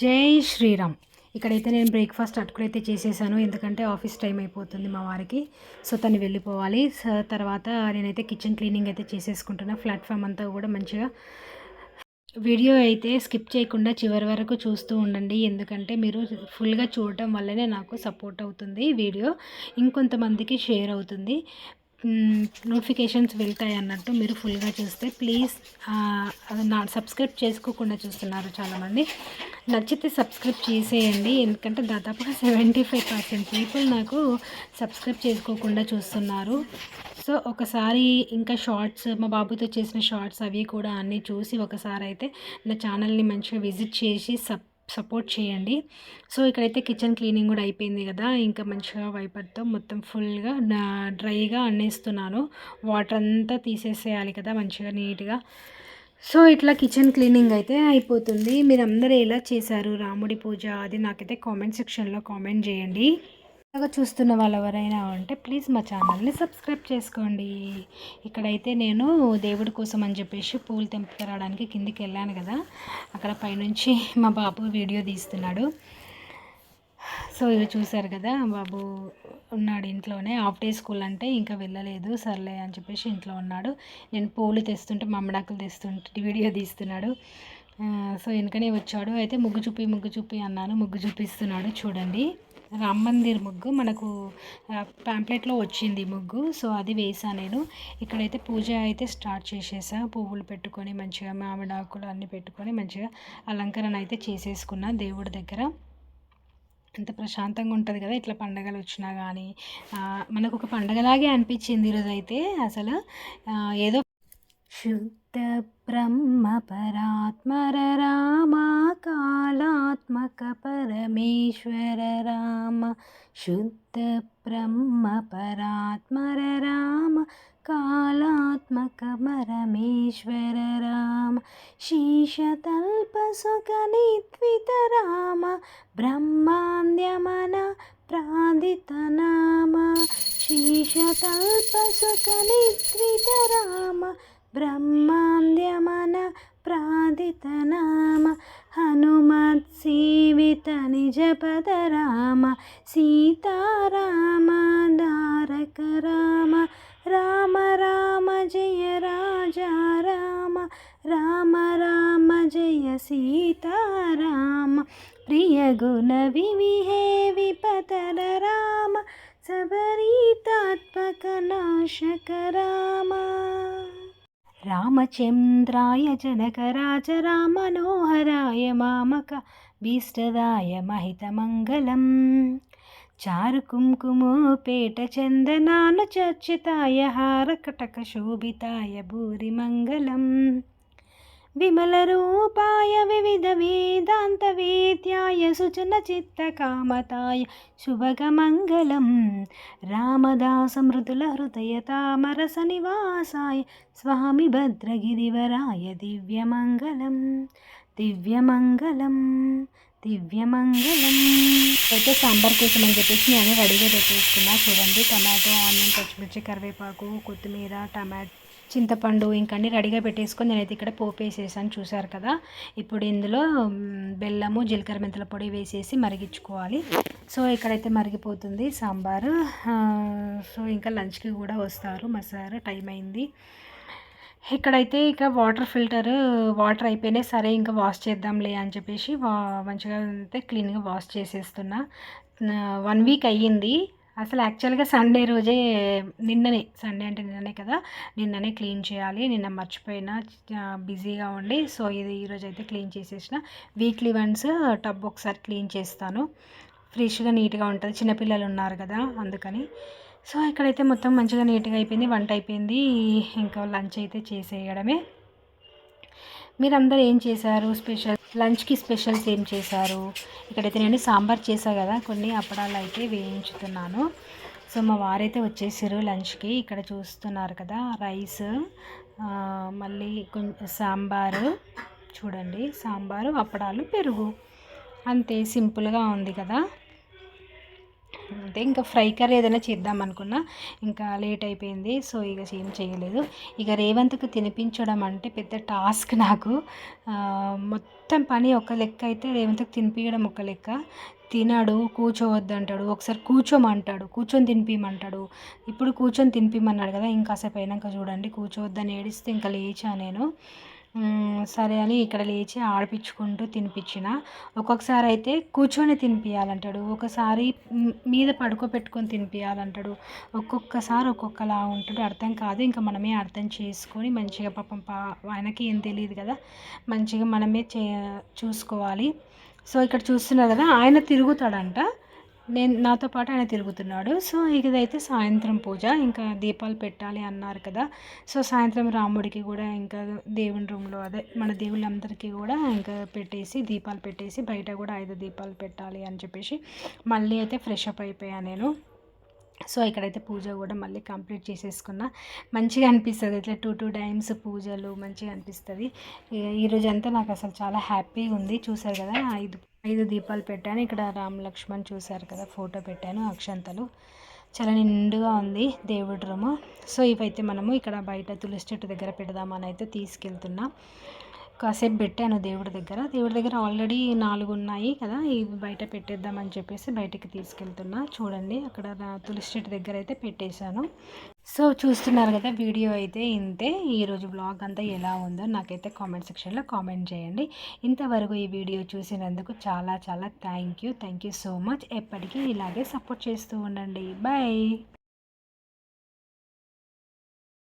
జై శ్రీరామ్. ఇక్కడైతే నేను బ్రేక్ఫాస్ట్ అటుకులైతే చేసేసాను. ఎందుకంటే ఆఫీస్ టైం అయిపోతుంది మా వారికి. సో తను వెళ్ళిపోవాలి. సో తర్వాత నేనైతే కిచెన్ క్లీనింగ్ అయితే చేసేసుకుంటున్నా. ప్లాట్ఫామ్ అంతా కూడా మంచిగా వీడియో అయితే స్కిప్ చేయకుండా చివరి వరకు చూస్తూ ఉండండి. ఎందుకంటే మీరు ఫుల్గా చూడటం వల్లనే నాకు సపోర్ట్ అవుతుంది వీడియో ఇంకొంతమందికి షేర్ అవుతుంది. నోటిఫికేషన్స్ వెళ్తాయి అన్నట్టు మీరు ఫుల్గా చూస్తే. ప్లీజ్ నా సబ్స్క్రైబ్ చేసుకోకుండా చూస్తున్నారు చాలామంది. నచ్చితే సబ్స్క్రైబ్ చేసేయండి. ఎందుకంటే దాదాపుగా సెవెంటీ ఫైవ్ పర్సెంట్ పీపుల్ నాకు సబ్స్క్రైబ్ చేసుకోకుండా చూస్తున్నారు. సో ఒకసారి ఇంకా షార్ట్స్ మా బాబుతో చేసిన షార్ట్స్ అవి కూడా అన్నీ చూసి ఒకసారి అయితే నా ఛానల్ని మంచిగా విజిట్ చేసి సబ్ సపోర్ట్ చేయండి. సో ఇక్కడైతే కిచెన్ క్లీనింగ్ కూడా అయిపోయింది కదా! ఇంకా మంచిగా వైపర్తో మొత్తం ఫుల్గా డ్రైగా అన్నేస్తున్నాను. వాటర్ అంతా తీసేసేయాలి కదా మంచిగా నీట్గా. సో ఇట్లా కిచెన్ క్లీనింగ్ అయితే అయిపోతుంది. మీరు అందరూ ఎలా చేశారు రాముడి పూజ? అది నాకైతే కామెంట్ సెక్షన్లో కామెంట్ చేయండి. కొత్తగా చూస్తున్న వాళ్ళు ఎవరైనా ఉంటే ప్లీజ్ మా ఛానల్ని సబ్స్క్రైబ్ చేసుకోండి. ఇక్కడైతే నేను దేవుడి కోసం అని చెప్పేసి పూలు తెంపుకురావడానికి కిందికి వెళ్ళాను కదా. అక్కడ పైనుంచి మా బాబు వీడియో తీస్తున్నాడు. సో ఇవి చూశారు కదా బాబు ఉన్నాడు ఇంట్లోనే. హాఫ్ డే స్కూల్ అంటే ఇంకా వెళ్ళలేదు. సర్లే అని చెప్పేసి ఇంట్లో ఉన్నాడు. నేను పూలు తెస్తుంటే మమ్మడాకులు తెస్తుంటే వీడియో తీస్తున్నాడు. సో వెనుకనే వచ్చాడు. అయితే ముగ్గు చూపి ముగ్గు చూపి అన్నాను. ముగ్గు చూపిస్తున్నాడు. చూడండి. రామ్ మందిర్ ముగ్గు మనకు ప్యాంప్లెట్లో వచ్చింది ముగ్గు. సో అది వేసా నేను. ఇక్కడైతే పూజ అయితే స్టార్ట్ చేసేసా. పువ్వులు పెట్టుకొని మంచిగా మామిడాకులు అన్నీ పెట్టుకొని మంచిగా అలంకరణ అయితే చేసేసుకున్నా దేవుడి దగ్గర. ఎంత ప్రశాంతంగా ఉంటుంది కదా ఇట్లా పండగలు వచ్చినా కానీ మనకు ఒక పండగలాగే అనిపించింది ఈరోజు అయితే అసలు ఏదో ब्रह्म परात्मर राम शुद्धब्रह्मपरात्मर राम कालात्मकपरमेश्वर राम कालात्मक परमेश्वर प्रादितनाम शिशतल्पसुखनित्वितराम కాళాత్మక పరమేశ్వర రామ శీషతల్పసుఖనిత్విత రామ బ్రహ్మాంద్యమన ప్రాదిత నామ శీషతల్పసుఖనిత్విత రామ బ్రహ్మాంద్యమన ప్రాదితనామ హనుమత్సీవిత నిజపద రామ సీతారామ దారక రామ రామ రామ జయ రాజా రామ రామ రామ జయ సీతారామ ప్రియ గుణ వివిహే విపతర రామ सबरीतात्मक नाशक राम రామచంద్రాయ జనకరాజ రామనోహరాయ మామక భీష్టదాయ మహితమంగళం. చారు కుంకుమోపేట చందనాను చర్చితాయ హారకటక శోభితాయ భూరిమంగళం. విమల రూపాయ వివిధ వేదాంత వేద్యాయ సుచన చిత్తకామతాయ శుభగమంగళం. రామదాస మృదుల హృదయ తామరస నివాసాయ స్వామి భద్రగిరివరాయ దివ్యమంగళం. దివ్యమంగళం దివ్యమంగళం. అయితే సాంబార్ కోసం అని చెప్పేసి నేను రెడీగా పెట్టేసుకున్నా. చూడండి టమాటో ఆనియన్ పచ్చిమిర్చి కరివేపాకు కొత్తిమీర టమాటో చింతపండు ఇంకా అన్ని రెడీగా పెట్టేసుకొని నేనైతే ఇక్కడ పోపు వేసేసాను చూసారు కదా? ఇప్పుడు ఇందులో బెల్లము జీలకర్ర మెంతుల పొడి వేసేసి మరిగించుకోవాలి. సో ఇక్కడైతే మరిగిపోతుంది సాంబారు. సో ఇంకా లంచ్కి కూడా వస్తారు. మా సార్ టైం అయింది. ఇక్కడైతే ఇక వాటర్ ఫిల్టర్ వాటర్ అయిపోయినాయి సరే ఇంకా వాష్ చేద్దాంలే అని చెప్పేసి మంచిగా అయితే క్లీన్గా వాష్ చేసేస్తున్నా. వన్ వీక్ అయ్యింది. అసలు యాక్చువల్గా సండే రోజే నిన్ననే సండే అంటే నిన్ననే కదా నిన్ననే క్లీన్ చేయాలి నిన్న మర్చిపోయినా బిజీగా ఉండి సో ఇది ఈరోజు అయితే క్లీన్ చేసేసిన. వీక్లీ వన్స్ టబ్ ఒకసారి క్లీన్ చేస్తాను. ఫ్రెష్గా నీట్గా ఉంటుంది చిన్నపిల్లలు ఉన్నారు కదా అందుకని. సో ఇక్కడైతే మొత్తం మంచిగా నీట్గా అయిపోయింది వంట అయిపోయింది ఇంకా లంచ్ అయితే చేసేయడమే. మీరందరూ ఏం చేశారు స్పెషల్? లంచ్కి స్పెషల్స్ ఏం చేశారు? ఇక్కడైతే నేను సాంబార్ చేశాను కదా కొన్ని అప్పడాలు అయితే వేయించుతున్నాను. సో మా వారైతే వచ్చేసారు లంచ్కి. ఇక్కడ చూస్తున్నారు కదా రైస్ మళ్ళీ కొంచెం సాంబారు చూడండి సాంబారు అప్పడాలు పెరుగు. అంతే సింపుల్గా ఉంది కదా. అంతే ఇంకా ఫ్రై కర్రీ ఏదైనా చేద్దాం అనుకున్నా ఇంకా లేట్ అయిపోయింది సో ఇక ఏం చేయలేదు. ఇక రేవంత్కి తినిపించడం అంటే పెద్ద టాస్క్ నాకు. మొత్తం పని ఒక లెక్క అయితే రేవంత్కి తినిపించడం ఒక లెక్క. తినడు కూర్చోవద్దు అంటాడు ఒకసారి కూర్చోమంటాడు కూర్చొని తినిపిమంటాడు ఇప్పుడు కూర్చొని తినిపిమన్నాడు కదా ఇంకాసేపు అయినాక చూడండి కూర్చోవద్దని ఏడిస్తే ఇంకా లేచా నేను. సరే అని ఇక్కడ లేచి ఆడిపించుకుంటూ తినిపించిన. ఒక్కొక్కసారి అయితే కూర్చొని తినిపించాలంటాడు ఒకసారి మీద పడుకోబెట్టుకొని తినిపించాలంటాడు ఒక్కొక్కసారి ఒక్కొక్కలా ఉంటాడు. అర్థం కాదు. ఇంకా మనమే అర్థం చేసుకొని మంచిగా పాపం పా ఆయనకి ఏం తెలియదు కదా. మంచిగా మనమే చే చూసుకోవాలి. సో ఇక్కడ చూస్తున్నారు కదా ఆయన తిరుగుతాడంట. నేను నాతో పాటు ఆయన తిరుగుతున్నాడు. సో ఇదైతే సాయంత్రం పూజ. ఇంకా దీపాలు పెట్టాలి అన్నారు కదా. సో సాయంత్రం రాముడికి కూడా ఇంకా దేవుని రూమ్లో అదే మన దేవుళ్ళందరికీ కూడా ఇంకా పెట్టేసి దీపాలు పెట్టేసి బయట కూడా ఐదు దీపాలు పెట్టాలి అని చెప్పేసి మళ్ళీ అయితే ఫ్రెష్ అప్ అయిపోయాను నేను. సో ఇక్కడైతే పూజ కూడా మళ్ళీ కంప్లీట్ చేసేసుకున్నా. మంచిగా అనిపిస్తుంది. ఇట్లా టూ టూ టైమ్స్ పూజలు మంచిగా అనిపిస్తుంది. ఈ- నాకు అసలు చాలా హ్యాపీగా ఉంది. చూసారు కదా ఇది ఐదు దీపాలు పెట్టాను. ఇక్కడ రామ్ లక్ష్మణ్ చూశారు కదా ఫోటో పెట్టాను అక్షంతలు. చాలా నిండుగా ఉంది దేవుడి రూము. సో ఇవైతే మనము ఇక్కడ బయట తులసి చెట్టు దగ్గర పెడదామని అయితే తీసుకెళ్తున్నా. కాసేపు పెట్టాను దేవుడి దగ్గర. దేవుడి దగ్గర ఆల్రెడీ నాలుగు ఉన్నాయి కదా ఇవి బయట పెట్టేద్దామని చెప్పేసి బయటకి తీసుకెళ్తున్నా. చూడండి అక్కడ తులసి చెట్టు దగ్గర అయితే పెట్టేశాను. సో చూస్తున్నారు కదా వీడియో అయితే ఇంతే. ఈరోజు బ్లాగ్ అంతా ఎలా ఉందో నాకైతే కామెంట్ సెక్షన్లో కామెంట్ చేయండి. ఇంతవరకు ఈ వీడియో చూసినందుకు చాలా చాలా thank you thank you so much ఎప్పటికీ ఇలాగే సపోర్ట్ చేస్తూ ఉండండి. బాయ్